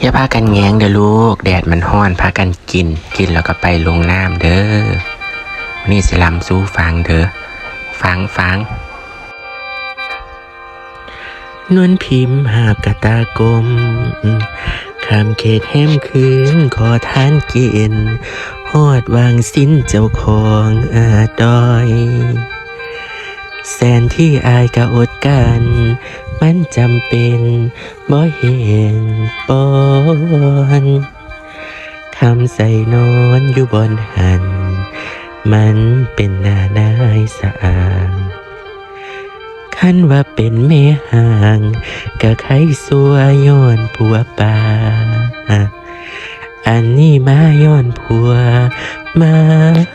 อย่าพากันแงงเด้อลูก แดดมันห้อนพากันกิน กินแล้วก็ไปลงน้ำเด้อนี่สิลำสู้ฟังเด้อฟังฟังนวลพิมพ์หาบกะตากลมขามเขตแห้มคืนขอทานกินหอดวางสิ้นเจ้าของอาดอย แสนที่อายกะอดกัน มันจำเป็นบ่เห็นปอนคำใส่นอนอยู่บนหัน มันเป็นหน้านายสะอางคันว่าเป็นแม่ห่างกะไขสัวย้อนผัวป่าอันนี้มาย้อนผัวมา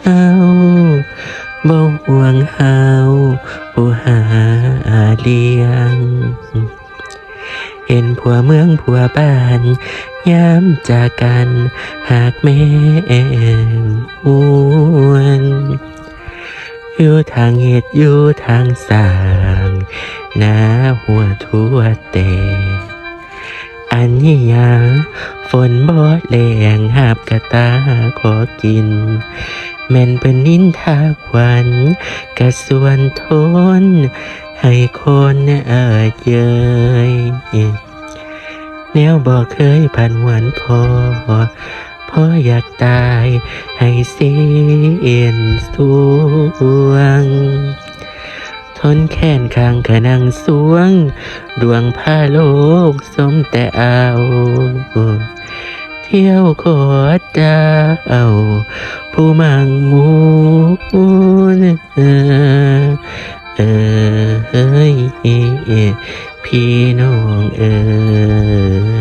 เฮาบ่ห่วงเฮาผู้หาเลี้ยง เห็นผัวเมืองผัวบ้านยามจากกันหากแม่หวนอยู่ทางเหตุอยู่ทางสางหน้าหัวทั่วแต่อันนี้ยังฝนบ่แรงหาบกระตาขอกิน แม่นเป็นนินทาขวัญกะส่วนทน ให้คนเอ่ยเยยแนวบอกเคยผ่านหวันพอพออยากตายให้เสียนสวง ทนแค้นข้างขนังสวง ดวงผ้าโลกสมแต่เอา เที่ยวขอดาผู้มังมูน เอ้ยพี่น้องเอย